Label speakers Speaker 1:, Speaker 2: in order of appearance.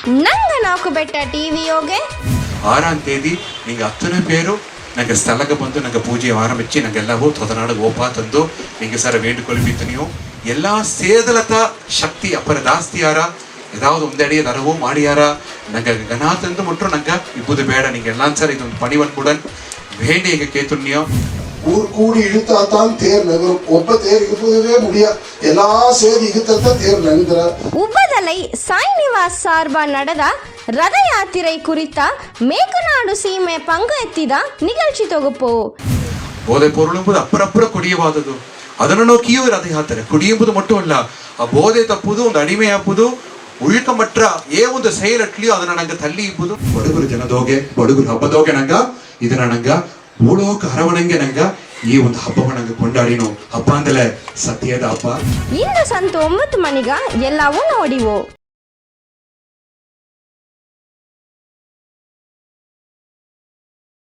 Speaker 1: ನಂಗ ನಾಲ್ಕು ಬೆಟ್ಟ ಟಿವಿ
Speaker 2: ಯೋಗೆ ಆರಾಮ್ ತೇದಿ ನಿಂಗೆ ಹತ್ತನೇ ಪೇರು ನಂಗೆ ಸ್ಥಳಕ್ಕೆ ಬಂದು ನಂಗೆ ಪೂಜೆ ಆರಂಭಿಸಿ ನಂಗೆಲ್ಲವೂ ತೊದನಾಡಿಗೆ ಓಪಾ ತಂದು ನಿಂಗೆ ಸರ ವೇண்டுಕೊಳ್ಬಿತ್ತು ನೀವು ಎಲ್ಲ ಸೇದಲತ ಶಕ್ತಿ ಅಪರ ದಾಸ್ತಿಯಾರ ಯಾವ್ದು ಒಂದೆಡೆ ನರವೂ ಮಾಡಿಯಾರ ನಂಗೆ ಗಣ ತಂದು ಮುಟ್ರು ನಂಗೆ ಇಬ್ಬುದು ಬೇಡ ನಿಂಗೆ ಎಲ್ಲ ಸರ್ ಇದೊಂದು ಪಣಿವನ್ ಕೂಡ ಬೇಡಿ ಈಗ ಕೇತುಣ್ಯೋ
Speaker 3: ஊர் கூடி இழுத்தாத்தான் தேர் நகரும். ஒப்ப தேர் இழுப்பதே முடியாது எல்லா சேர் இழுத்தான் தேர் நகர்ந்தார்
Speaker 1: உபதலை சாய்நிவாஸ் சார்பா நடதா? ரத யாத்திரை குறித்த? மேகநாடு சீமை பங்கு ಎತ್ತಿದ ನಿಗಲ್ಚಿ ತೊಗಪು
Speaker 2: போதை பொருளும்போது அப்புறப்புற கொடியவாதது. ಅದನ್ನು ನೋಕಿಯೂ ರಥ ಯಾತ್ರೆ ಕುಡಿಯುವುದು ಮಟ್ಟು ಅಲ್ಲ ಆ ಬೋಧೆ ತಪ್ಪುದು ಒಂದು ಅಡಿಮೆ ಹಾಪುದು ಉಳ್ಕಮಟ್ರ ಏ ಒಂದು ಸೈಲಟ್ಲಿಯೋ ಅದನ್ನ ನಂಗೆ ತಲ್ಲಿ ಇಬ್ಬುದು ಬಡುಗರು ಜನದೋಗೆ ಬಡುಗರು ಹಬ್ಬದೋಗೆ ನಂಗ ಇದನ್ನ ಮೂಳೋಕ ಹರವಣಂಗೆ ನಂಗ ಈ ಒಂದು ಹಬ್ಬವ ನಂಗೆ ಕೊಂಡಾಡಿನೋ ಹಬ್ಬ ಅಂದಲೆ ಸತ್ಯದ ಹಬ್ಬ
Speaker 1: ಇಂದು ಸಂತು ಒಂಬತ್ತು ಮಣಿಗ ಎಲ್ಲವೂ ನೋಡಿವು